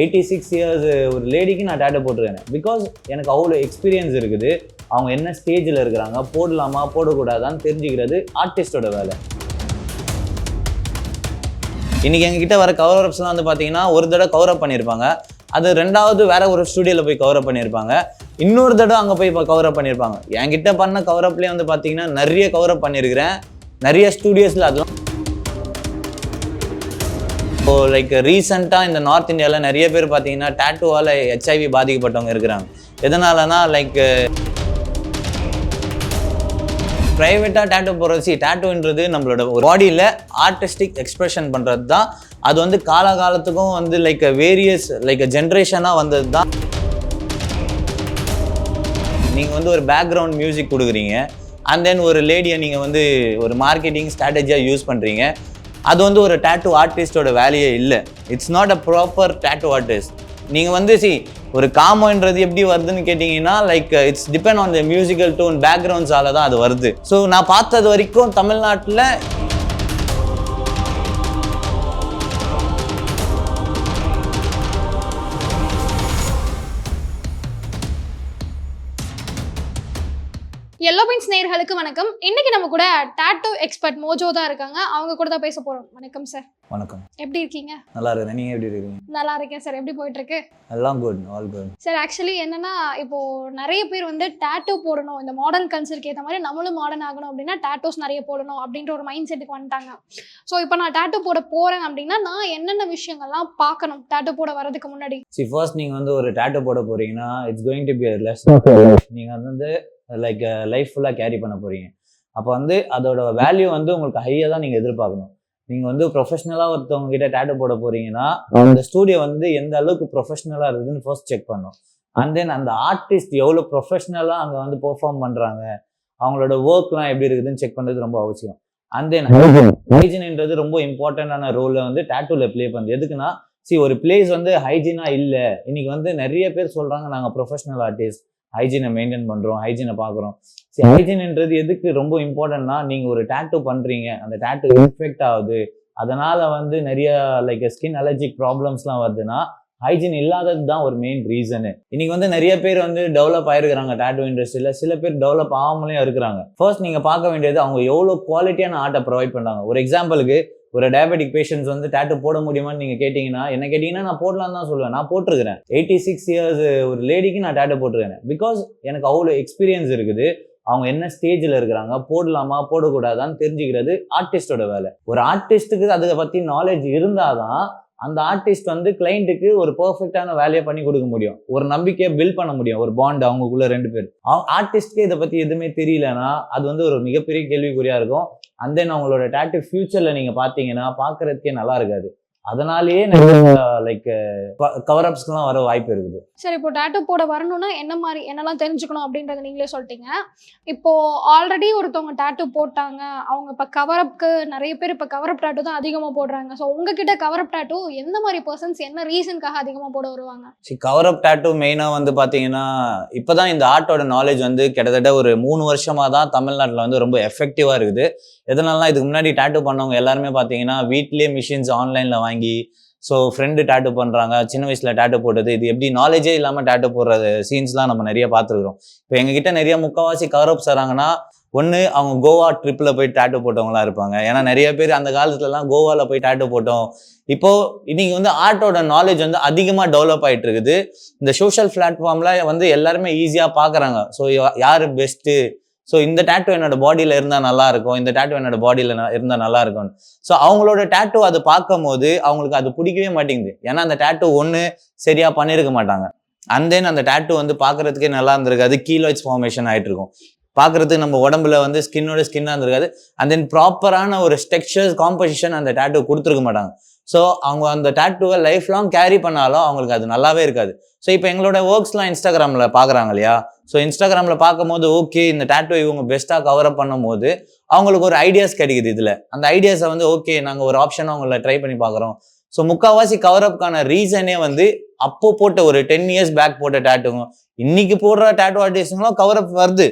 Eighty six years ஒரு லேடிக்கு நான் data போட்டிருக்கேன். பிகாஸ் எனக்கு அவ்வளோ எக்ஸ்பீரியன்ஸ் இருக்குது. அவங்க என்ன ஸ்டேஜில் இருக்கிறாங்க போடலாமா போடக்கூடாதான்னு தெரிஞ்சுக்கிறது ஆர்டிஸ்டோட வேலை. இன்றைக்கி எங்ககிட்ட வர கவர் அப்ஸ்லாம் வந்து பார்த்தீங்கன்னா ஒரு தடவை கவர் அப் பண்ணியிருப்பாங்க அது ரெண்டாவது வேற ஒரு ஸ்டுடியோவில் போய் கவர் அப் பண்ணியிருப்பாங்க இன்னொரு தடவை அங்கே போய் இப்போ கவர் அப் பண்ணியிருப்பாங்க என்கிட்ட பண்ண கவர் அப்லேயே வந்து பார்த்தீங்கன்னா நிறைய கவர் அப் பண்ணியிருக்கிறேன் நிறைய ஸ்டூடியோஸில் அதெல்லாம் இப்போ லைக் ரீசெண்டாக இந்த நார்த் இந்தியாவில் நிறைய பேர் பார்த்தீங்கன்னா டேட்டுவால் ஹெச்ஐவி பாதிக்கப்பட்டவங்க இருக்கிறாங்க. எதனாலனா லைக் ப்ரைவேட்டாக டேட்டூ போடுறது டேட்டூன்றது நம்மளோட ஒரு பாடியில் ஆர்டிஸ்டிக் எக்ஸ்ப்ரெஷன் பண்ணுறது தான். அது வந்து காலகாலத்துக்கும் வந்து லைக் வேரியஸ் லைக் ஜென்ரேஷனாக வந்தது தான். நீங்கள் வந்து ஒரு பேக்ரவுண்ட் மியூசிக் கொடுக்குறீங்க. அண்ட் தென் ஒரு லேடியை நீங்கள் வந்து ஒரு மார்க்கெட்டிங் ஸ்ட்ராட்டஜியாக யூஸ் பண்ணுறீங்க அது வந்து ஒரு டேட்டூ ஆர்டிஸ்டோட வேலையே இல்லை. It's not a proper tattoo artist நீங்கள் வந்து சி ஒரு காமோன்றது எப்படி வருதுன்னு கேட்டிங்கன்னா like it's depend on the musical tone பேக்ரவுண்ட்ஸால தான் அது வருது. ஸோ நான் பார்த்தது வரைக்கும் தமிழ்நாட்டில் எல்லோ பெயிண்ட்ஸ் நேயர்களுக்கு வணக்கம். இன்னைக்கு நம்ம கூட டாட்டூ எக்ஸ்பர்ட் மோஜோ தான் இருக்காங்க. அவங்க கூட தான் பேச போறோம். வணக்கம் சார் வணக்கம். எப்படி இருக்கீங்க? நல்லா இருக்கிறேன் நீங்கள் எப்படி இருக்கீங்க? நல்லா இருக்கேன் சார் எப்படி போயிட்டு இருக்கு எல்லாம் good all good sir actually என்னன்னா இப்போ நிறைய பேர் வந்து டாட்டூ போடணும். இந்த மாடர்ன் கல்ச்சருக்கு ஏற்ற மாதிரி நம்மளும் மாடர்ன் ஆகணும் அப்படின்னா டாட்டூஸ் நிறைய போடணும் அப்படின்ற ஒரு மைண்ட் செட்டுக்கு வந்துட்டாங்க. ஸோ இப்போ நான் டாட்டூ போட போறேன் அப்படின்னா நான் என்னென்ன விஷயங்கள்லாம் பார்க்கணும் டாட்டூ போட வரதுக்கு முன்னாடி? சி ஃபர்ஸ்ட் நீங்கள் வந்து ஒரு டேட்டோ போட போறீங்கன்னா it's going to be less நீங்கள் அது வந்து லைக் லைஃப் ஃபுல்லாக கேரி பண்ண போறீங்க. அப்போ வந்து அதோட வேல்யூ வந்து உங்களுக்கு ஹையாக தான் நீங்கள் எதிர்பார்க்கணும். நீங்கள் வந்து ப்ரொஃபஷனலாக ஒருத்தவங்க கிட்ட டேட்டோ போட போறீங்கன்னா அந்த ஸ்டூடியோ வந்து எந்த அளவுக்கு ப்ரொஃபஷனலாக இருக்குதுன்னு ஃபர்ஸ்ட் செக் பண்ணும் அண்ட் தென் அந்த ஆர்டிஸ்ட் எவ்வளோ ப்ரொஃபஷனலாக அங்கே வந்து பெர்ஃபார்ம் பண்ணுறாங்க அவங்களோட ஒர்க்லாம் எப்படி இருக்குதுன்னு செக் பண்ணுறது ரொம்ப அவசியம். அண்ட் தென் ஹைஜின்ன்றது ரொம்ப இம்பார்ட்டண்டான ரோலை வந்து டேட்டூவில் ப்ளே பண்ணுது எதுக்குன்னா சி ஒரு பிளேஸ் வந்து ஹைஜீனா இல்லை. இன்னைக்கு வந்து நிறைய பேர் சொல்றாங்க நாங்க ப்ரொஃபஷனல் ஆர்டிஸ்ட் ஹைஜீனை மெயின்டைன் பண்றோம் ஹைஜீனை பார்க்குறோம். சி ஹைஜீன்ன்றது எதுக்கு ரொம்ப இம்பார்ட்டன்ட்னா நீங்க ஒரு டேட்டூ பண்றீங்க. அந்த டேட்டூ இன்ஃபெக்ட் ஆகுது. அதனால வந்து நிறைய லைக் ஸ்கின் அலர்ஜிக் ப்ராப்ளம்ஸ்லாம் வருதுன்னா ஹைஜீன் இல்லாதது தான் ஒரு மெயின் ரீசனு இன்னைக்கு வந்து நிறைய பேர் வந்து டெவலப் ஆயிருக்கிறாங்க டேட்டூ இண்டஸ்ட்ரியில சில பேர் டெவலப் ஆகாமலே இருக்கிறாங்க. ஃபர்ஸ்ட் நீங்க பார்க்க வேண்டியது அவங்க எவ்வளோ குவாலிட்டியான ஆர்ட்டை ப்ரொவைட் பண்றாங்க. ஒரு எக்ஸாம்பிளுக்கு ஒரு டயபெட்டிக் பேஷண்ட்ஸ் வந்து டேட்டு போட முடியுமான்னு நீங்கள் கேட்டிங்கன்னா என்ன கேட்டிங்கன்னா நான் போடலான்னு தான் சொல்லுவேன். நான் போட்டிருக்கிறேன். எயிட்டி சிக்ஸ் இயர்ஸ் ஒரு லேடிக்கு நான் டேட்டு போட்டிருக்கேன் பிகாஸ் எனக்கு அவ்வளோ எக்ஸ்பீரியன்ஸ் இருக்குது. அவங்க என்ன ஸ்டேஜில் இருக்கிறாங்க போடலாமா போடக்கூடாதான்னு தெரிஞ்சுக்கிறது ஆர்டிஸ்டோட வேலை. ஒரு ஆர்டிஸ்ட்டுக்கு அதை பற்றி நாலேஜ் இருந்தால் தான் அந்த ஆர்டிஸ்ட் வந்து கிளைண்ட்டுக்கு ஒரு பர்ஃபெக்டான வேலையை பண்ணி கொடுக்க முடியும். ஒரு நம்பிக்கையை பில்ட் பண்ண முடியும். ஒரு பாண்ட் அவங்களுக்குள்ள ரெண்டு பேர். அவங்க ஆர்டிஸ்ட்க்கு இதை பற்றி எதுவுமே தெரியலன்னா அது வந்து ஒரு மிகப்பெரிய கேள்விக்குறியாக இருக்கும். அண்ட் தென் அவங்களோட டேட்டு ஃப்யூச்சரில் நீங்கள் பார்த்தீங்கன்னா பார்க்குறதுக்கே நல்லா இருக்காது. அதனாலேயே நிறைய லைக் கவர் அப்ஸ்க்குலாம் வர வாய்ப்பு இருக்குது. சரி இப்போ டாட்டூ போட வரணும்னா என்ன மாதிரி என்னெல்லாம் தெரிஞ்சுக்கணும் அப்படின்றத நீங்களே சொல்லிட்டீங்க. இப்போ ஆல்ரெடி ஒருத்தவங்க டாட்டூ போட்டாங்க. அவங்க இப்போ கவரப்க்கு நிறைய பேர் இப்போ கவரப் டாட்டூ தான் அதிகமாக போடுறாங்க. ஸோ உங்ககிட்ட கவரப் டாட்டூ எந்த மாதிரி பர்சன்ஸ் என்ன ரீசனுக்காக அதிகமாக போட வருவாங்க? சி கவர் அப் டேட்டூ மெயினாக வந்து பார்த்தீங்கன்னா இப்போ தான் இந்த ஆர்ட்டோட நாலேஜ் வந்து கிட்டத்தட்ட ஒரு மூணு வருஷமாக தான் தமிழ்நாட்டில் வந்து ரொம்ப எஃபெக்டிவாக இருக்குது. எதனாலனா இதுக்கு முன்னாடி டேட்டூ பண்ணவங்க எல்லாருமே பார்த்தீங்கன்னா வீட்லேயே மிஷின்ஸ் ஆன்லைனில் வாங்கி ஸோ ஃப்ரெண்டு டேட்டு பண்ணுறாங்க சின்ன வயசில் டேட்டு போட்டது. இது எப்படி நாலேஜே இல்லாமல் டேட்டு போடுற சீன்ஸ்லாம் நம்ம நிறைய பார்த்துருக்குறோம். இப்போ எங்ககிட்ட நிறைய முக்கால்வாசி கவரப் சராங்கன்னா ஒன்று அவங்க கோவா ட்ரிப்பில் போய் டேட்டு போட்டவங்களாம் இருப்பாங்க. ஏன்னா நிறைய பேர் அந்த காலத்துலலாம் கோவாவில் போய் டேட்டு போட்டோம். இப்போது இன்னைக்கு வந்து ஆர்ட்டோட நாலேஜ் வந்து அதிகமாக டெவலப் ஆகிட்டு இருக்குது இந்த சோஷியல் பிளாட்ஃபார்மில் வந்து எல்லாருமே ஈஸியாக பார்க்குறாங்க. ஸோ யார் பெஸ்ட்டு ஸோ இந்த டேட்டூ என்னோட பாடியில் இருந்தால் நல்லா இருக்கும். இந்த டேட்டூ என்னோட பாடியில் இருந்தால் நல்லா இருக்கும் ஸோ அவங்களோட டேட்டூ அது பார்க்கும் போது அவங்களுக்கு அது பிடிக்கவே மாட்டேங்குது. ஏன்னா அந்த டேட்டூ ஒன்று சரியாக பண்ணியிருக்க மாட்டாங்க. அண்ட் தென் அந்த டேட்டூ வந்து பார்க்கறதுக்கே நல்லா இருந்திருக்காது. கீலோய்ஸ் ஃபார்மேஷன் ஆகிட்டு இருக்கும். பார்க்கறதுக்கு நம்ம உடம்புல வந்து ஸ்கின்னோட ஸ்கின்னாக இருந்திருக்காது. அண்ட் தென் ப்ராப்பரான ஒரு ஸ்ட்ரக்சர்ஸ் காம்போசிஷன் அந்த டேட்டூ கொடுத்துருக்க மாட்டாங்க. ஸோ அவங்க அந்த டேட்டூவை லைஃப் லாங் கேரி பண்ணாலும் அவங்களுக்கு அது நல்லாவே இருக்காது. ஸோ இப்போ எங்களோட ஒர்க்ஸ்லாம் இன்ஸ்டாகிராமில் பார்க்குறாங்க இல்லையா? ஸோ இன்ஸ்டாகிராமில் பார்க்கும்போது ஓகே இந்த டேட்டோ இவங்க பெஸ்ட்டாக கவர் அப் பண்ணும்போது அவங்களுக்கு ஒரு ஐடியாஸ் கிடைக்குது இதில். அந்த ஐடியாஸை வந்து ஓகே நாங்கள் ஒரு ஆப்ஷனை அவங்கள ட்ரை பண்ணி பார்க்குறோம். ஸோ முக்கால்வாசி கவர் அப்கான ரீசனே வந்து அப்போ போட்ட ஒரு டென் இயர்ஸ் பேக் போட்ட டேட்டுங்க இன்னைக்கு போடுற டேட்டோ ஆர்டிஸ்ட்டுங்களும் கவர் அப் வருது.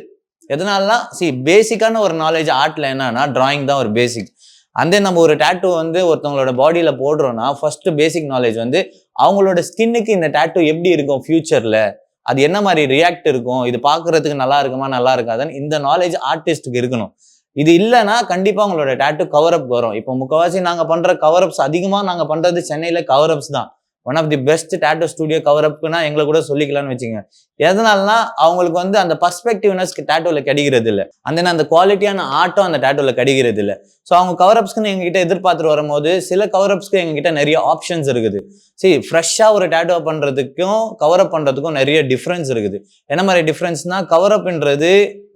எதனாலனா சி பேசிக்கான ஒரு நாலேஜ் ஆர்ட்டில் என்னன்னா டிராயிங் தான் ஒரு பேசிக் அந்த நம்ம ஒரு டேட்டூ வந்து ஒருத்தவங்களோட பாடியில் போடுறோன்னா ஃபர்ஸ்ட் பேசிக் நாலேஜ் வந்து அவங்களோட ஸ்கின்னுக்கு இந்த டேட்டூ எப்படி இருக்கும் ஃபியூச்சரில் அது என்ன மாதிரி ரியாக்ட் இருக்கும்? இது பார்க்கறதுக்கு நல்லா இருக்குமா? நல்லா இருக்காதுன்னு இந்த நாலேஜ் ஆர்டிஸ்ட்டுக்கு இருக்கணும். இது இல்லைன்னா கண்டிப்பாக உங்களோட டேட்டு கவர் அப் வரும். இப்போ முக்கவாசி நாங்கள் பண்ணுற கவர் அப்ஸ் அதிகமாக நாங்கள் பண்ணுறது சென்னையில் கவர் அப்ஸ் தான். One of the best tattoo studio கவரப்னா எங்களை கூட சொல்லிக்கலாம்னு வச்சுங்க எதனாலனா அவங்களுக்கு வந்து அந்த பர்ஸ்பெக்டிவ்னஸ் டேட்டூல கிடைக்கிறது இல்லை அந்த அந்த குவாலிட்டியான ஆட்டம் அந்த டேட்டூல கிடைக்கிறது இல்லை ஸோ அவங்க கவரப்ஸ்க்குன்னு எங்ககிட்ட எதிர்பார்த்துட்டு வரும்போது சில கவரப்ஸ்க்கு எங்ககிட்ட நிறைய ஆப்ஷன்ஸ் இருக்குது. சரி ஃப்ரெஷ்ஷாக ஒரு டேட்டூ பண்ணுறதுக்கும் கவரப் பண்ணுறதுக்கும் நிறைய டிஃப்ரென்ஸ் இருக்குது. என்ன மாதிரி டிஃப்ரென்ஸ்னால் கவர் அப்ன்றது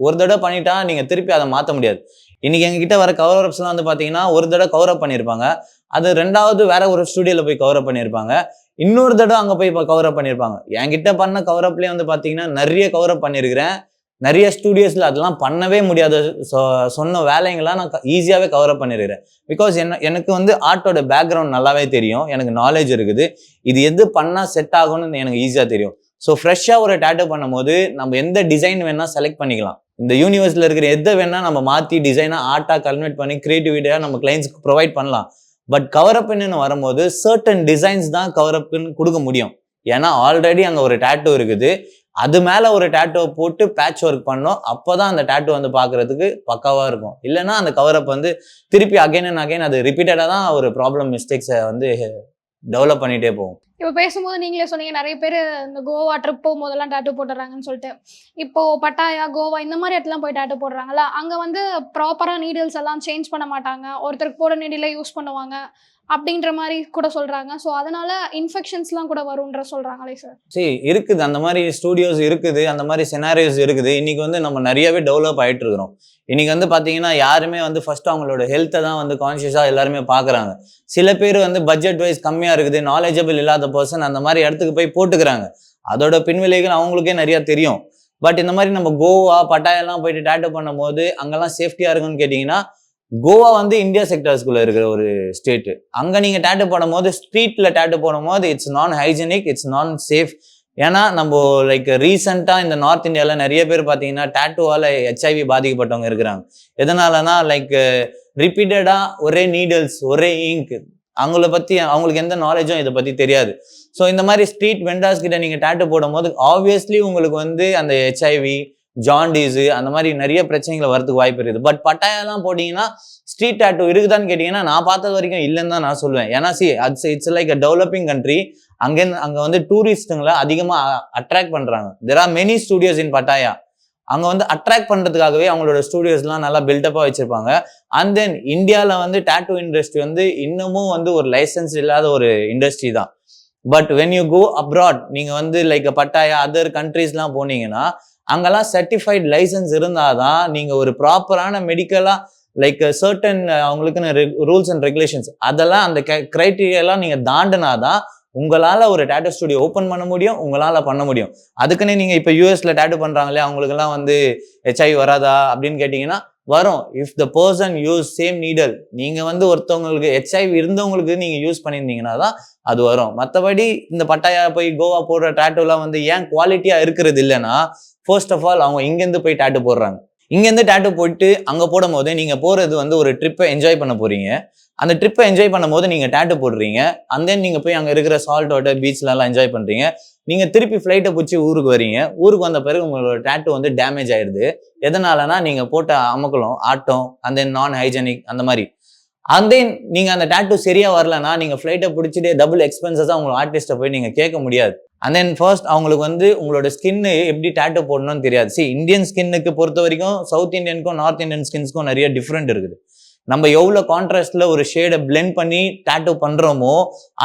ஒரு தடவை பண்ணிட்டா நீங்கள் திருப்பி அதை மாற்ற முடியாது. இன்னைக்கு எங்ககிட்ட வர கவரப்ஸ்லாம் வந்து பார்த்தீங்கன்னா ஒரு தடவை கவரப் பண்ணியிருப்பாங்க அது ரெண்டாவது வேற ஒரு ஸ்டுடியோவில் போய் கவர் பண்ணியிருப்பாங்க. இன்னொரு தடவை அங்கே போய் இப்போ கவரப் பண்ணியிருப்பாங்க. என்கிட்ட பண்ண கவரப்லேயே வந்து பார்த்தீங்கன்னா நிறைய கவரப் பண்ணியிருக்கிறேன். நிறைய ஸ்டூடியோஸில் அதெல்லாம் பண்ணவே முடியாத. சொ- சொன்ன வேலைங்களாம் நான் ஈஸியாகவே கவர் பண்ணிருக்கிறேன் பிகாஸ் என்ன எனக்கு வந்து ஆர்ட்டோட பேக்ரவுண்ட் நல்லாவே தெரியும். எனக்கு நாலேஜ் இருக்குது. இது எது பண்ணால் செட் ஆகும்னு எனக்கு ஈஸியாக தெரியும். ஸோ ஃப்ரெஷ்ஷாக ஒரு டேட்டோ பண்ணும்போது நம்ம எந்த டிசைன் வேணால் செலக்ட் பண்ணிக்கலாம். இந்த யூனிவர்ஸில் இருக்கிற எதை வேணால் நம்ம மாற்றி டிசைனாக ஆர்ட்டாக கன்வெர்ட் பண்ணி க்ரியேட்டிவிட்டியாக நம்ம கிளைண்ட்ஸ்க்கு ப்ரொவைட் பண்ணலாம். பட் கவரப்னு வரும்போது சர்டன் டிசைன்ஸ் தான் கவரப்னு கொடுக்க முடியும். ஏன்னா ஆல்ரெடி அங்கே ஒரு டேட்டூ இருக்குது. அது மேலே ஒரு டேட்டூவை போட்டு பேட்ச் ஒர்க் பண்ணோம். அப்போ தான் அந்த டேட்டூ வந்து பார்க்கறதுக்கு பக்காவாக இருக்கும். இல்லைன்னா அந்த கவரப் வந்து திருப்பி அகைன் அண்ட் அகைன் அது ரிப்பீட்டடாக தான் ஒரு ப்ராப்ளம் மிஸ்டேக்ஸை வந்து டெவலப் பண்ணிகிட்டே போவோம். இப்போ பேசும்போது நீங்களே சொன்னீங்க நிறைய பேர் இந்த கோவா ட்ரிப் போகும்போதெல்லாம் டேட்டு போட்டுறாங்கன்னு சொல்லிட்டு. இப்போ பட்டாயா கோவா இந்த மாதிரி இடத்துலாம் போய் டேட்டு போடுறாங்கல்ல அங்கே வந்து ப்ராப்பராக நீடில்ஸ் எல்லாம் சேஞ்ச் பண்ண மாட்டாங்க. ஒருத்தருக்கு போட நீடில யூஸ் பண்ணுவாங்க. அப்படின்ற மாதிரி கூட சொல்றாங்க. ஸோ அதனால இன்ஃபெக்ஷன்ஸ்லாம் கூட வரும்ன்ற சொல்றாங்களே சார் சரி இருக்குது. அந்த மாதிரி ஸ்டூடியோஸ் இருக்குது. அந்த மாதிரி செனாரியோஸ் இருக்குது. இன்னைக்கு வந்து நம்ம நிறையவே டெவலப் ஆகிட்டு இருக்கிறோம் இன்னைக்கு வந்து பார்த்தீங்கன்னா யாருமே வந்து ஃபர்ஸ்ட் அவங்களோட ஹெல்த்தை தான் வந்து கான்ஷியஸாக எல்லாருமே பார்க்குறாங்க சில பேர் வந்து பட்ஜெட் வைஸ் கம்மியாக இருக்குது. நாலேஜபிள் இல்லாத பர்சன் அந்த மாதிரி இடத்துக்கு போய் போட்டுக்கிறாங்க. அதோட பின்விளைகள் அவங்களுக்கே நிறையா தெரியும். பட் இந்த மாதிரி நம்ம கோவா பட்டாயெல்லாம் போயிட்டு டேட்டு பண்ணும்போது அங்கெல்லாம் சேஃப்டியாக இருக்குன்னு கேட்டிங்கன்னா கோவா வந்து இந்தியா செக்டர்ஸ்குள்ள இருக்கிற ஒரு ஸ்டேட்டு அங்க நீங்க டேட்டு போடும்போது ஸ்ட்ரீட்ல டேட்டு போடும்போது இட்ஸ் நான் ஹைஜெனிக் இட்ஸ் நான் சேஃப் ஏன்னா நம்ம லைக் ரீசெண்டாக இந்த நார்த் இந்தியாவில் நிறைய பேர் பார்த்தீங்கன்னா டேட்டுவால் ஹெச்ஐவி பாதிக்கப்பட்டவங்க இருக்கிறாங்க. எதனாலனா லைக் ரிப்பீட்டடாக ஒரே நீடல்ஸ் ஒரே இங்க் அவங்கள பற்றி அவங்களுக்கு எந்த நாலேஜும் இதை பற்றி தெரியாது. ஸோ இந்த மாதிரி ஸ்ட்ரீட் வெண்டாஸ் கிட்ட நீங்கள் டேட்டு போடும்போது ஆப்வியஸ்லி உங்களுக்கு வந்து அந்த ஹெச்ஐவி ஜாண்டிஸு அந்த மாதிரி நிறைய பிரச்சனைகள் வரதுக்கு வாய்ப்பு இருக்குது. பட் பட்டாயெல்லாம் போட்டிங்கன்னா ஸ்ட்ரீட் டேட்டூ இருக்குதான்னு கேட்டிங்கன்னா நான் பார்த்தது வரைக்கும் இல்லைன்னு தான் நான் சொல்லுவேன். ஏன்னா see it's it's like a developing country அங்கேருந்து அங்கே வந்து டூரிஸ்ட்டுங்களை அதிகமாக அட்ராக்ட் பண்ணுறாங்க there are many studios in Pattaya அங்கே வந்து அட்ராக்ட் பண்ணுறதுக்காகவே அவங்களோட ஸ்டூடியோஸ்லாம் நல்லா பில்டப்பாக வச்சுருப்பாங்க. அண்ட் தென் இந்தியாவில் வந்து டேட்டூ இண்டஸ்ட்ரி வந்து இன்னமும் வந்து ஒரு லைசன்ஸ் இல்லாத ஒரு இண்டஸ்ட்ரி தான். But when you go abroad நீங்கள் வந்து லைக் பட்டாயா அதர் கண்ட்ரீஸ்லாம் போனீங்கன்னா அங்கெல்லாம் சர்டிஃபைட் லைசன்ஸ் இருந்தால் தான் நீங்கள் ஒரு ப்ராப்பரான மெடிக்கலாக லைக் சர்டன் அவங்களுக்குன்னு ரூல்ஸ் அண்ட் ரெகுலேஷன்ஸ் அதெல்லாம் அந்த க்ரைட்டீரியாலாம் நீங்கள் தாண்டினாதான் உங்களால் ஒரு டேட்டூ ஸ்டுடியோ ஓப்பன் பண்ண முடியும் உங்களால் பண்ண முடியும். அதுக்குன்னு நீங்கள் இப்போ யூஎஸ்ல டேட்டூ பண்ணுறாங்களே அவங்களுக்கெல்லாம் வந்து ஹெச்ஐ வராதா அப்படின்னு கேட்டிங்கன்னா வரும். If the person use same needle நீங்கள் வந்து ஒருத்தவங்களுக்கு ஹெச்ஐவி இருந்தவங்களுக்கு நீங்கள் யூஸ் பண்ணியிருந்தீங்கன்னா தான் அது வரும். மற்றபடி இந்த பட்டாயா போய் கோவா போடுற டேட்டூலாம் வந்து ஏன் குவாலிட்டியாக இருக்கிறது இல்லைன்னா ஃபர்ஸ்ட் ஆஃப் ஆல் அவங்க இங்கேருந்து போய் டேட்டு போடுறாங்க. இங்கேருந்து டேட்டு போயிட்டு அங்கே போடும் போது நீங்கள் போகிறது வந்து ஒரு ட்ரிப்பை என்ஜாய் பண்ண போகிறீங்க அந்த ட்ரிப்பை என்ஜாய் பண்ணும்போது நீங்கள் டேட்டு போடுறீங்க. அந்த தென் நீங்கள் போய் அங்கே இருக்கிற சால்ட் வாட்டர் பீச்லலாம் என்ஜாய் பண்ணுறீங்க நீங்கள் திருப்பி ஃப்ளைட்டை பிடிச்சி ஊருக்கு வரீங்க ஊருக்கு வந்த பிறகு உங்களோட டேட்டு வந்து டேமேஜ் ஆயிடுது. எதனாலனா நீங்கள் போட்ட அமக்கலம் ஆட்டம் அண்ட் தென் நான் ஹைஜெனிக் அந்த மாதிரி. அண்ட் தென் நீங்கள் அந்த டேட்டூ சரியாக வரலன்னா நீங்கள் ஃப்ளைட்டை பிடிச்சிட்டு டபுள் எக்ஸ்பென்சஸாக உங்களை ஆர்டிஸ்ட்டை போய் நீங்கள் கேட்க முடியாது. அண்ட் தென் ஃபர்ஸ்ட் அவங்களுக்கு வந்து உங்களோட ஸ்கின்னு எப்படி டேட்டூ போடணும்னு தெரியாது. சி இந்தியன் ஸ்கின்னுக்கு பொறுத்த வரைக்கும் சவுத் இந்தியனுக்கும் நார்த் இந்தியன் ஸ்கின்ஸ்க்கும் நிறைய டிஃப்ரெண்ட் இருக்குது. நம்ம எவ்வளோ கான்ட்ராஸ்டில் ஒரு ஷேடை பிளெண்ட் பண்ணி டேட்டூ பண்ணுறோமோ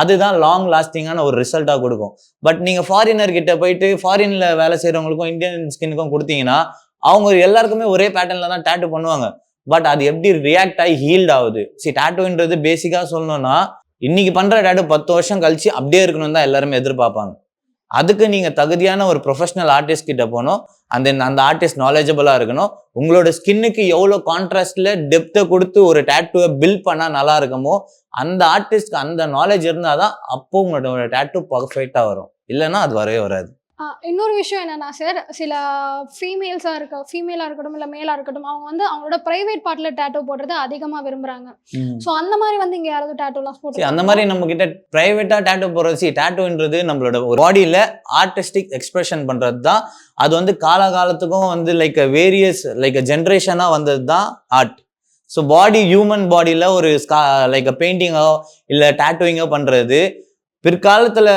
அதுதான் லாங் லாஸ்டிங்கான ஒரு ரிசல்ட்டாக கொடுக்கும். பட் நீங்கள் ஃபாரினர் கிட்ட போயிட்டு ஃபாரினில் வேலை செய்கிறவங்களுக்கும் இந்தியன் ஸ்கின்னுக்கும் கொடுத்தீங்கன்னா அவங்க எல்லாருக்குமே ஒரே பேட்டர்னில் தான் டேட்டூ பண்ணுவாங்க. பட் அது எப்படி ரியாக்ட் ஆகி ஹீல்ட் ஆகுது? சி டேட்டோன்றது பேசிக்காக சொல்லணும்னா இன்னைக்கு பண்ணுற டேட்டோ பத்து வருஷம் கழிச்சு அப்படியே இருக்கணும் தான் எல்லாருமே எதிர்பார்ப்பாங்க. அதுக்கு நீங்கள் தகுதியான ஒரு ப்ரொஃபஷனல் ஆர்டிஸ்ட் கிட்ட போகணும். அந்த அந்த ஆர்டிஸ்ட் நாலேஜபிளாக இருக்கணும். உங்களோட ஸ்கின்னுக்கு எவ்வளோ கான்ட்ராஸ்டில் டெப்த்தை கொடுத்து ஒரு டேட்டூவை பில்ட் பண்ணால் நல்லா இருக்குமோ அந்த ஆர்டிஸ்ட்க்கு அந்த நாலேஜ் இருந்தால் தான் அப்போ உங்களோட டேட்டூ பர்ஃபெக்டாக வரும். இல்லைன்னா அது வரவே வராது. இன்னொரு விஷயம் என்னன்னா சார் சில ஃபீமேல்ஸாக இருக்க ஃபீமேலாக இருக்கட்டும் இல்லை மேலாக இருக்கட்டும் அவங்க வந்து அவங்களோட ப்ரைவேட் பார்ட்டில் டேட்டூ போடுறது அதிகமாக விரும்புறாங்க. ஸோ அந்த மாதிரி வந்து இங்கே யாராவது டேட்டூலாம் போட்டு அந்த மாதிரி நம்ம கிட்ட பிரைவேட்டா டேட்டூ போடுறது சி டேட்டூன்றது நம்மளோட ஒரு பாடியில ஆர்டிஸ்டிக் எக்ஸ்பிரஷன் பண்றது தான் அது வந்து காலகாலத்துக்கும் வந்து லைக் வேரியஸ் லைக் ஜென்ரேஷனா வந்தது தான் ஆர்ட் ஸோ பாடி ஹியூமன் பாடியில ஒரு லைக் பெயிண்டிங்கோ இல்லை டேட்டூயிங்கோ பண்றது பிற்காலத்தில்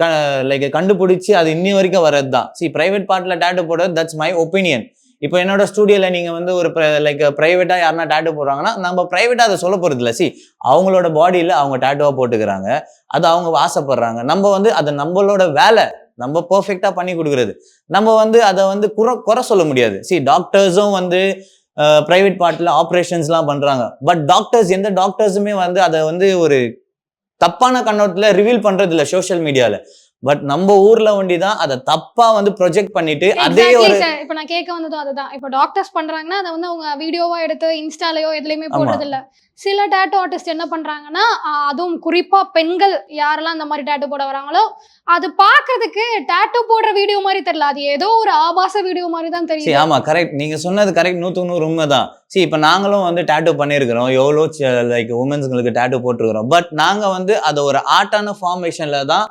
க லைக் கண்டுபிடிச்சி அது இன்னி வரைக்கும் வர்றது தான் சி ப்ரைவேட் பார்ட்டில் டேட்டு போடுறது தட்ஸ் மை ஒப்பீனியன் இப்போ என்னோட ஸ்டூடியோவில் நீங்கள் வந்து ஒரு லைக் ப்ரைவேட்டாக யாருன்னா டேட்டு போடுறாங்கன்னா நம்ம ப்ரைவேட்டாக அதை சொல்ல போகிறது இல்லை. சி அவங்களோட பாடியில் அவங்க டேட்டுவாக போட்டுக்கிறாங்க. அது அவங்க ஆசைப்படுறாங்க. நம்ம வந்து அதை நம்மளோட வேலை. நம்ம பர்ஃபெக்டாக பண்ணி கொடுக்குறது. நம்ம வந்து அதை வந்து குறை குறை சொல்ல முடியாது. சி டாக்டர்ஸும் வந்து ப்ரைவேட் பார்ட்டில் ஆப்ரேஷன்ஸ்லாம் பண்ணுறாங்க பட் டாக்டர்ஸ் எந்த டாக்டர்ஸுமே வந்து அதை வந்து ஒரு தப்பான கண்ணோட்டத்தில் ரிவீல் பண்றது இல்லை சோஷியல் மீடியால பட் நம்ம ஊர்ல ஒண்டி தான் அதை தப்பா வந்து ப்ரொஜெக்ட் பண்ணிட்டு அதே ஒரு இப்போ நான் கேட்க வந்ததும் அதுதான். இப்போ டாக்டர்ஸ் பண்றாங்கன்னா அதை வந்து அவங்க வீடியோவா எடுத்து இன்ஸ்டாலயோ எதுலையுமே. போடுறது இல்ல சில டேட்டூ ஆர்டிஸ்ட் என்ன பண்றாங்கன்னா அதுவும் குறிப்பா பெண்கள் யாரெல்லாம் அந்த மாதிரி டேட்டூ போட வராங்களோ அது பார்க்கிறதுக்கு டேட்டூ போடுற வீடியோ மாதிரி தெரியல. அது ஏதோ ஒரு ஆபாச வீடியோ மாதிரி தான் சரி தெரியுது. ஆமா கரெக்ட் நீங்க சொன்னது கரெக்ட் நூற்றுக்கு நூறு உண்மை தான் சரி இப்போ நாங்களும் வந்து டேட்டூ பண்ணியிருக்கிறோம். எவ்வளோ லைக் உமன்ஸுங்களுக்கு டேட்டூ போட்டிருக்கிறோம். பட் நாங்க வந்து அதை ஒரு ஆர்ட்டான ஃபார்மேஷன்ல தான்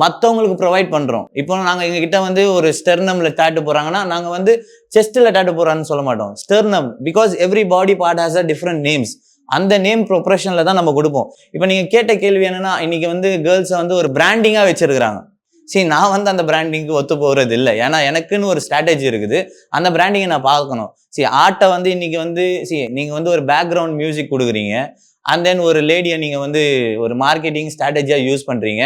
மற்றவங்களுக்கு ப்ரொவைட் பண்ணுறோம் இப்போ நாங்கள் எங்ககிட்ட வந்து ஒரு ஸ்டெர்னமில் டேட்டூ போகிறாங்கன்னா நாங்கள் வந்து செஸ்ட்டில் டேட்டூ போகிறான்னு சொல்ல மாட்டோம். Sternum because every body part has a different names அந்த நேம் ப்ரொப்ரஷன்ல தான் நம்ம கொடுப்போம். இப்போ நீங்கள் கேட்ட கேள்வி என்னென்னா இன்றைக்கி வந்து கேர்ள்ஸை வந்து ஒரு பிராண்டிங்காக வச்சுருக்கிறாங்க. சரி நான் வந்து அந்த பிராண்டிங்க்கு ஒத்து போகிறது இல்லை. ஏன்னா எனக்குன்னு ஒரு ஸ்ட்ராட்டஜி இருக்குது. அந்த பிராண்டிங்கை நான் பார்க்கணும். சரி ஆர்ட்டை வந்து இன்றைக்கி வந்து சரி நீங்கள் வந்து ஒரு பேக்ரவுண்ட் மியூசிக் கொடுக்குறீங்க. அண்ட் தென் ஒரு லேடியை நீங்கள் வந்து ஒரு மார்க்கெட்டிங் ஸ்ட்ராட்டஜியாக யூஸ் பண்ணுறீங்க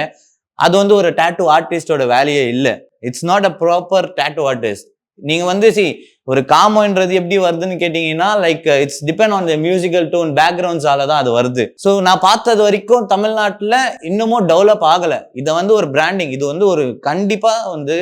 அது வந்து ஒரு டேட்டூ ஆர்டிஸ்டோட வேலையே இல்லை. It's not a proper tattoo artist நீங்கள் வந்து சி ஒரு காமோன்றது எப்படி வருதுன்னு கேட்டிங்கன்னா like it's depend on the musical tone பேக்ரவுண்ட்ஸால தான் அது வருது. ஸோ நான் பார்த்தது வரைக்கும் தமிழ்நாட்டில் இன்னமும் டெவலப் ஆகலை. இதை வந்து ஒரு பிராண்டிங் இது வந்து ஒரு கண்டிப்பாக வந்து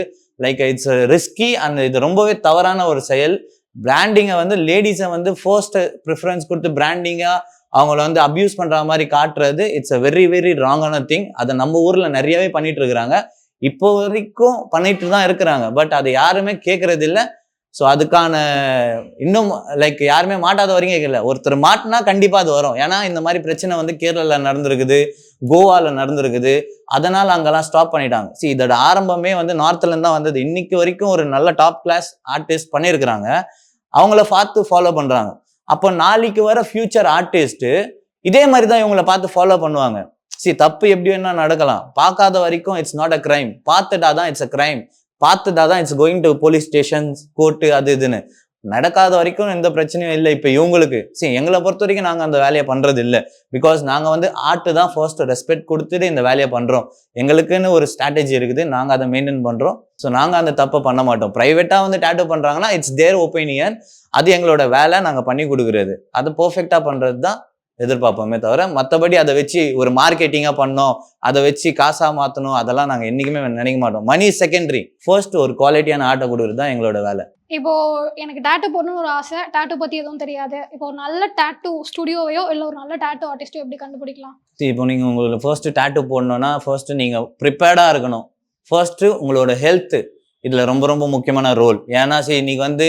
லைக் இட்ஸ் ரிஸ்கி அந்த இது ரொம்பவே தவறான ஒரு செயல். பிராண்டிங்கை வந்து லேடிஸை வந்து ஃபர்ஸ்ட் ப்ரிஃபரன்ஸ் கொடுத்து பிராண்டிங்காக அவங்கள வந்து அப்யூஸ் பண்ணுற மாதிரி காட்டுறது இட்ஸ் அ வெரி வெரி ராங்கான திங் அதை நம்ம ஊரில் நிறையவே பண்ணிட்டு இருக்கிறாங்க. இப்போ வரைக்கும் பண்ணிட்டு தான் இருக்கிறாங்க. பட் அதை யாருமே கேட்கறது இல்லை. ஸோ அதுக்கான இன்னும் லைக் யாருமே மாட்டாத வரைக்கும் கேட்கல ஒருத்தர் மாட்டினா கண்டிப்பாக அது வரும். ஏன்னா இந்த மாதிரி பிரச்சனை வந்து கேரளாவில் நடந்திருக்குது கோவாவில் நடந்திருக்குது. அதனால் அங்கெல்லாம் ஸ்டாப் பண்ணிட்டாங்க. சி இதோட ஆரம்பமே வந்து நார்த்லேருந்து தான் வந்தது. இன்னைக்கு வரைக்கும் ஒரு நல்ல டாப் கிளாஸ் ஆர்டிஸ்ட் பண்ணியிருக்கிறாங்க. அவங்கள பார்த்து ஃபாலோ பண்ணுறாங்க அப்போ நாளைக்கு வர ஃபியூச்சர் ஆர்டிஸ்ட்டு இதே மாதிரி தான் இவங்கள பார்த்து ஃபாலோ பண்ணுவாங்க. சி தப்பு எப்படி வேணா நடக்கலாம். பார்க்காத வரைக்கும் இட்ஸ் நாட் அ கிரைம் பார்த்துட்டா தான் இட்ஸ் அ கிரைம் பார்த்துட்டா தான் it's going to police stations court அது இதுன்னு. நடக்காத வரைக்கும் எந்த பிரச்சனையும் இல்லை. இப்போ இவங்களுக்கு சரி எங்களை பொறுத்த வரைக்கும் நாங்கள் அந்த வேலையை பண்ணுறது இல்லை. பிகாஸ் நாங்கள் வந்து ஆர்ட்டு தான் ஃபர்ஸ்ட் ரெஸ்பெக்ட் கொடுத்துட்டு இந்த வேலையை பண்ணுறோம் எங்களுக்குன்னு ஒரு ஸ்ட்ராட்டஜி இருக்குது. நாங்கள் அதை மெயின்டைன் பண்ணுறோம் ஸோ நாங்கள் அந்த தப்பை பண்ண மாட்டோம். ப்ரைவேட்டாக வந்து டேட்டோ பண்ணுறாங்கன்னா இட்ஸ் தேர் ஒப்பீனியன் அது எங்களோட வேலை நாங்கள் பண்ணி கொடுக்குறது. அது பர்ஃபெக்டாக பண்ணுறது தான் எதிர்பார்ப்போமே தவிர மற்றபடி அதை வச்சு ஒரு மார்க்கெட்டிங்காக பண்ணோம் அதை வச்சு காசாக மாற்றணும் அதெல்லாம் நாங்கள் என்றைக்குமே நினைக்க மாட்டோம். மணி செகண்டரி ஃபர்ஸ்ட் ஒரு குவாலிட்டியான ஆட்டை கொடுக்குறது தான் எங்களோட வேலை. இப்போ எனக்கு டேட்டூ போடணும்னு ஒரு ஆசை. டேட்டூ பத்தி எதுவும் தெரியாது. இப்போ ஒரு நல்ல டேட்டூ ஸ்டுடியோவையோ இல்ல ஒரு நல்ல டேட்டூ ஆர்டிஸ்டோ எப்படி கண்டுபிடிக்கலாம்? இப்போ நீங்கள் உங்களுக்கு ஃபர்ஸ்ட் டேட்டூ போடணும்னா ஃபர்ஸ்ட் நீங்கள் ப்ரிப்பேர்டாக இருக்கணும். ஃபர்ஸ்ட் உங்களோட ஹெல்த் இதில் ரொம்ப ரொம்ப முக்கியமான ரோல் ஏன்னா சரி இன்னைக்கு வந்து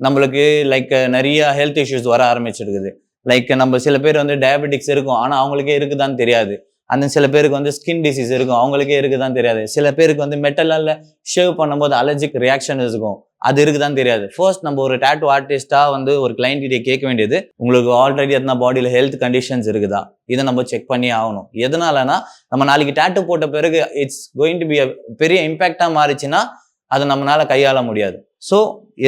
நம்மளுக்கு லைக் நிறைய ஹெல்த் இஷ்யூஸ் வர ஆரம்பிச்சிருக்குது. லைக் நம்ம சில பேர் வந்து டயபெட்டிக்ஸ் இருக்கும். ஆனால் அவங்களுக்கே இருக்குதான்னு தெரியாது. அந்த சில பேருக்கு வந்து ஸ்கின் டிசீஸ் இருக்கும். அவங்களுக்கே இருக்குதான்னு தெரியாது. சில பேருக்கு வந்து மெட்டலால் ஷேவ் பண்ணும்போது அலர்ஜிக் ரியாக்ஷன் இருக்கும். அது இருக்குதான் தெரியாது. ஃபர்ஸ்ட் நம்ம ஒரு டேட்டூ ஆர்டிஸ்டாக வந்து ஒரு கிளைண்ட் கிட்டே கேட்க வேண்டியது உங்களுக்கு ஆல்ரெடி எதனா பாடியில் ஹெல்த் கண்டிஷன்ஸ் இருக்குதா? இதை நம்ம செக் பண்ணி ஆகணும். எதனாலனா நம்ம நாளைக்கு டேட்டூ போட்ட பிறகு இட்ஸ் கோயிங் டு பி பெரிய இம்பேக்டாக மாறிச்சுன்னா அதை நம்மளால கையாள முடியாது. ஸோ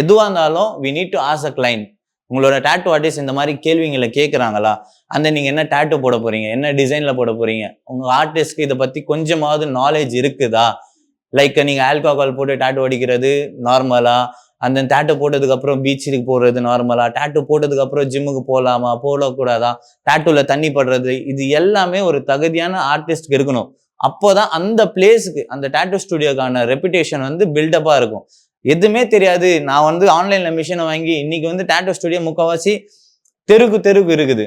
எதுவாக இருந்தாலும் we need to ask a client உங்களோட டேட்டூ ஆர்டிஸ்ட் இந்த மாதிரி கேள்விங்களை கேட்குறாங்களா அந்த நீங்கள் என்ன டேட்டூ போட போகிறீங்க என்ன டிசைனில் போட போகிறீங்க உங்கள் ஆர்டிஸ்ட்க்கு இதை பற்றி கொஞ்சமாவது நாலேஜ் இருக்குதா? லைக் நீங்கள் ஆல்கோகால் போட்டு டேட்டூ அடிக்கிறது நார்மலாக அந்த டேட்டூ போட்டதுக்கப்புறம் பீச்சுக்கு போடுறது நார்மலாக டேட்டூ போட்டதுக்கப்புறம் ஜிம்முக்கு போகலாமா போடக்கூடாதா? டேட்டூல தண்ணி படுறது இது எல்லாமே ஒரு தகுதியான ஆர்டிஸ்ட்க்கு இருக்கணும். அப்போதான் அந்த பிளேஸுக்கு அந்த டேட்டூ ஸ்டுடியோக்கான ரெப்புடேஷன் வந்து பில்டப்பாக இருக்கும். எதுவுமே தெரியாது. நான் வந்து ஆன்லைனில் மிஷினை வாங்கி இன்னைக்கு வந்து டேட்டூ ஸ்டுடியோ முக்கால்வாசி தெருக்கு தெருக்கு இருக்குது.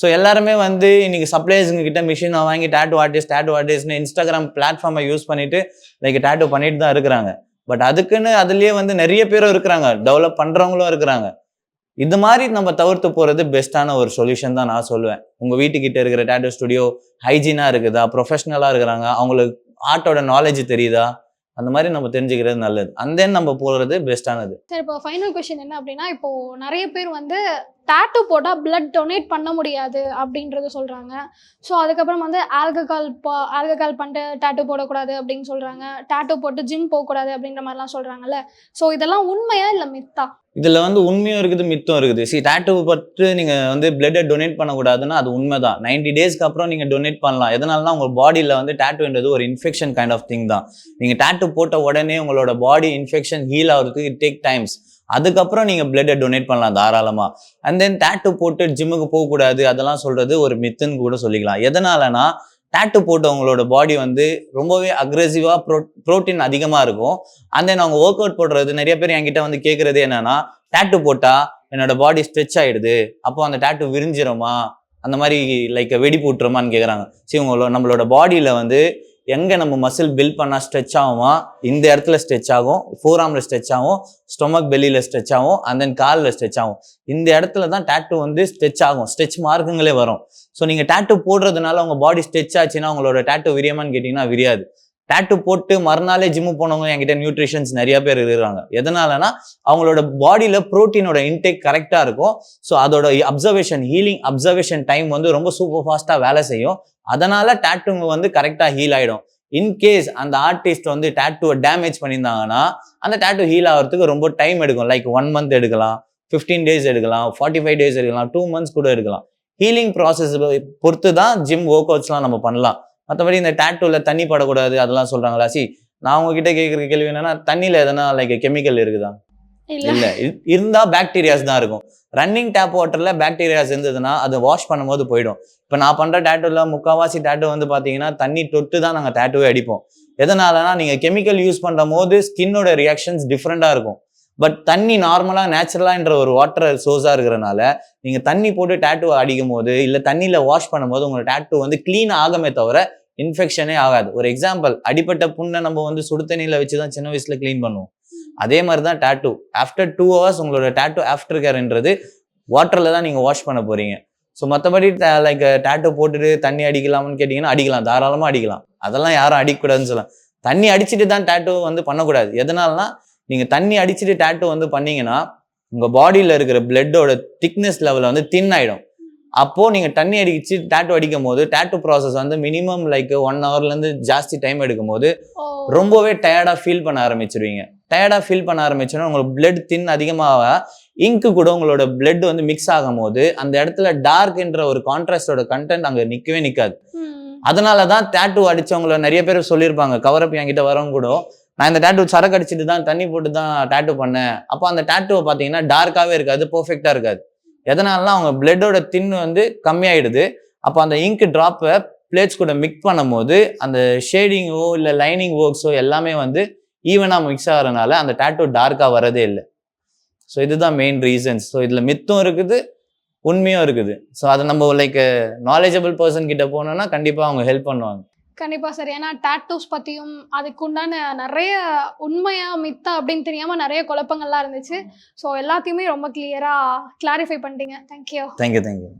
ஸோ எல்லாருமே வந்து இன்னைக்கு சப்ளைஸுங்க கிட்ட மிஷினை வாங்கி டேட்டோ ஆர்டிஸ்ட் டேட்டோ ஆர்டிஸ்ட்னு இன்ஸ்டாகிராம் பிளாட்ஃபார்மை யூஸ் பண்ணிட்டு லைக் டேட்டோ பண்ணிட்டு தான் இருக்கிறாங்க. பட் அதுக்குன்னு அதுலேயே வந்து நிறைய பேரும் இருக்கிறாங்க. டெவலப் பண்ணுறவங்களும் இருக்கிறாங்க. இது மாதிரி நம்ம தவிர்த்து போகிறது பெஸ்ட்டான ஒரு சொல்யூஷன் தான் நான் சொல்லுவேன். உங்கள் வீட்டுக்கிட்ட இருக்கிற டேட்டோ ஸ்டுடியோ ஹைஜீனாக இருக்குதா? ப்ரொஃபஷ்னலாக இருக்கிறாங்க? அவங்களுக்கு ஆர்ட்டோட நாலேஜ் தெரியுதா? அந்த மாதிரி நம்ம தெரிஞ்சுக்கிறது நல்லது. அந்த நம்ம போகிறது பெஸ்ட்டானது சார் இப்போ ஃபைனல் கொஷின் என்ன அப்படின்னா இப்போ நிறைய பேர் வந்து டாட்டூ போட்டால் பிளட் டொனேட் பண்ண முடியாது அப்படின்றத சொல்கிறாங்க ஸோ அதுக்கப்புறம் வந்து ஆல்கஹால் ஆல்கஹால் பண்ணிட்டு டாட்டூ போடக்கூடாது அப்படின்னு சொல்கிறாங்க டாட்டூ போட்டு ஜிம் போகக்கூடாது அப்படின்ற மாதிரிலாம் சொல்கிறாங்கல்ல ஸோ இதெல்லாம் உண்மையா இல்லை மித்தா? இதில் வந்து உண்மையும் இருக்குது மித்தும் இருக்குது. சி டேட்டூ பட்டு நீங்கள் வந்து பிளட்டை டொனேட் பண்ணக்கூடாதுன்னா அது உண்மை தான் நைன்டி டேஸ்க்கு அப்புறம் நீங்கள் டொனேட் பண்ணலாம். எதனாலனா உங்கள் பாடியில் வந்து டேட்டுன்றது ஒரு இன்ஃபெக்ஷன் கைண்ட் ஆஃப் திங் தான். நீங்கள் டேட்டு போட்ட உடனே உங்களோட பாடி இன்ஃபெக்ஷன் ஹீல் ஆகிறதுக்கு இட் டேக் டைம்ஸ் அதுக்கப்புறம் நீங்கள் பிளட்டை டொனேட் பண்ணலாம் தாராளமாக அண்ட் தென் டேட்டு போட்டு ஜிம்முக்கு போகக்கூடாது அதெல்லாம் சொல்கிறது ஒரு மித்துன்னு கூட சொல்லிக்கலாம். எதனாலனா டேட்டு போட்டவங்களோட பாடி வந்து ரொம்பவே அக்ரெசிவாக ப்ரோ ப்ரோட்டீன் அதிகமாக இருக்கும். அண்ட் தென் அவங்க ஒர்க் அவுட் போடுறது நிறைய பேர் என்கிட்ட வந்து கேட்குறது என்னென்னா டேட்டு போட்டால் என்னோட பாடி ஸ்ட்ரெச் ஆகிடுது அப்போ அந்த டேட்டு விரிஞ்சிருமா? அந்த மாதிரி லைக் வெடி போட்டுருமான்னு கேட்குறாங்க சரி உங்களோட நம்மளோட பாடியில் வந்து எங்கே நம்ம மசில் பில்ட் பண்ணால் ஸ்ட்ரெச் ஆகுமா? இந்த இடத்துல ஸ்ட்ரெச் ஆகும் ஃபோர் ஸ்ட்ரெச் ஆகும் ஸ்டொமக் பெல்லியில் ஸ்ட்ரெச் ஆகும் அண்ட் தென் காலில் ஸ்ட்ரெச் ஆகும். இந்த இடத்துல தான் டேட்டூ வந்து ஸ்ட்ரெச் ஆகும். ஸ்ட்ரெச் மார்க்குங்களே வரும். ஸோ நீங்கள் டேட்டூ போடுறதுனால உங்கள் பாடி ஸ்ட்ரெச் ஆச்சுன்னா உங்களோட டேட்டூ விரியமான்னு கேட்டிங்கன்னா விரியாது. டேட்டு போட்டு மறுநாளே ஜிம்மு போனவங்க என்கிட்ட நியூட்ரிஷன்ஸ் நிறைய பேர் இருக்கிறாங்க. எதனாலனா அவங்களோட பாடியில் புரோட்டீனோட இன்டேக் கரெக்டாக இருக்கும். ஸோ அதோட அப்சர்வேஷன் ஹீலிங் அப்சர்வேஷன் டைம் வந்து ரொம்ப சூப்பர் ஃபாஸ்ட்டாக வேலை செய்யும். அதனால டேட்டுங்க வந்து கரெக்டாக ஹீல் ஆகிடும் இன்கேஸ் அந்த ஆர்டிஸ்ட் வந்து டேட்டுவை டேமேஜ் பண்ணியிருந்தாங்கன்னா அந்த டேட்டு ஹீல் ஆகிறதுக்கு ரொம்ப டைம் எடுக்கும். லைக் ஒன் மந்த் எடுக்கலாம் ஃபிஃப்டீன் டேஸ் எடுக்கலாம் ஃபார்ட்டி ஃபைவ் டேஸ் எடுக்கலாம் டூ மந்த்ஸ் கூட எடுக்கலாம். ஹீலிங் ப்ராசஸ் பொறுத்து தான் ஜிம் ஒர்க் அவுட்ஸ்லாம் நம்ம பண்ணலாம். மற்றபடி இந்த டேட்டூல தண்ணி படக்கூடாது அதெல்லாம் சொல்றாங்களா? சி நான் உங்ககிட்ட கேட்குற கேள்வி என்னன்னா தண்ணியில எதனா லைக் கெமிக்கல் இருக்குதா? இல்ல. இல்ல. இ- இருந்தா பாக்டீரியாஸ் தான் இருக்கும். ரன்னிங் டேப் வாட்டர்ல பாக்டீரியாஸ் இருந்ததுன்னா அதை வாஷ் பண்ணும்போது போயிடும். இப்போ நான் பண்ற டேட்டூல முக்காவாசி டேட்டூ வந்து பாத்தீங்கன்னா தண்ணி தொட்டு தான் நாங்க டேட்டூவே அடிப்போம். எதனாலனா நீங்க கெமிக்கல் யூஸ் பண்ற போது ஸ்கின்னோட ரியாக்ஷன்ஸ் டிஃப்ரெண்டா இருக்கும். பட் தண்ணி நார்மலாக நேச்சுரலான்ற ஒரு வாட்டர் சோர்ஸாக இருக்கிறனால நீங்கள் தண்ணி போட்டு டேட்டூ அடிக்கும் போது இல்லை தண்ணியில் வாஷ் பண்ணும்போது உங்களோட டேட்டூ வந்து க்ளீன் ஆகமே தவிர இன்ஃபெக்ஷனே ஆகாது. ஒரு எக்ஸாம்பிள் அடிப்பட்ட புண்ணை நம்ம வந்து சுடு தண்ணியில் வச்சு தான் சின்ன வயசில் க்ளீன் பண்ணுவோம். அதே மாதிரி தான் டேட்டூ ஆஃப்டர் டூ ஹவர்ஸ் உங்களோட டேட்டூ ஆஃப்டர் கேர்ன்றது வாட்டரில் தான் நீங்கள் வாஷ் பண்ண போகிறீங்க ஸோ மற்றபடி லைக் டேட்டூ போட்டுட்டு தண்ணி அடிக்கலாம்னு கேட்டிங்கன்னா அடிக்கலாம். தாராளமாக அடிக்கலாம். அதெல்லாம் யாரும் அடிக்கக்கூடாதுன்னு சொல்லலாம் தண்ணி அடிச்சுட்டு தான் டேட்டூ வந்து பண்ணக்கூடாது. எதனால்னா நீங்கள் தண்ணி அடிச்சுட்டு டேட்டூ வந்து பண்ணீங்கன்னா உங்கள் பாடியில் இருக்கிற பிளட்டோட திக்னஸ் லெவலில் வந்து தின் ஆயிடும். அப்போ நீங்க தண்ணி அடிச்சு டேட்டூ அடிக்கும் போது டேட்டூ ப்ராசஸ் வந்து மினிமம் லைக் ஒன் ஹவர்லேருந்து ஜாஸ்தி டைம் எடுக்கும் போது ரொம்பவே டயர்டாக ஃபீல் பண்ண ஆரம்பிச்சிருவீங்க. டயர்டாக ஃபீல் பண்ண ஆரம்பிச்சோன்னா உங்களுக்கு பிளட் தின் அதிகமாக இங்கு கூட உங்களோட blood வந்து மிக்ஸ் ஆகும் போது அந்த இடத்துல டார்க்ன்ற ஒரு கான்ட்ராஸ்டோட கண்டென்ட் அங்கே நிற்கவே நிற்காது. அதனால தான் டேட்டூ அடிச்சவங்கள நிறைய பேர் சொல்லியிருப்பாங்க. கவரப் என்கிட்ட வரவங்க கூட நான் இந்த டேட்டூ சரக்கு அடிச்சுட்டு தான் தண்ணி போட்டு தான் டேட்டூ பண்ணேன். அப்போ அந்த டேட்டூவை பார்த்தீங்கன்னா டார்க்காகவே இருக்காது பர்ஃபெக்டாக இருக்காது. எதனாலலாம் அவங்க பிளட்டோட தின் வந்து கம்மியாயிடுது. அப்போ அந்த இங்க் ட்ராப்பை பிளேட்ஸ் கூட மிக்ஸ் பண்ணும்போது அந்த ஷேடிங்கோ இல்லை லைனிங் ஒர்க்ஸோ எல்லாமே வந்து ஈவனாக மிக்ஸ் ஆகிறனால அந்த டேட்டூ டார்க்காக வரதே இல்லை. ஸோ இதுதான் மெயின் ரீசன்ஸ் ஸோ இதில் மித்தும் இருக்குது உண்மையும் இருக்குது. ஸோ அதை நம்ம லைக் நாலேஜபிள் பர்சன் கிட்ட போனோம்னா கண்டிப்பாக அவங்க ஹெல்ப் பண்ணுவாங்க. கண்டிப்பா சார். ஏன்னா டாட்டூஸ் பத்தியும் அதுக்குண்டான நிறைய உண்மையா மித்தா அப்படின்னு தெரியாம நிறைய குழப்பங்கள்லாம் இருந்துச்சு. ஸோ எல்லாத்தையுமே ரொம்ப கிளியரா கிளாரிஃபை பண்ணிட்டீங்க. Thank you thank you thank you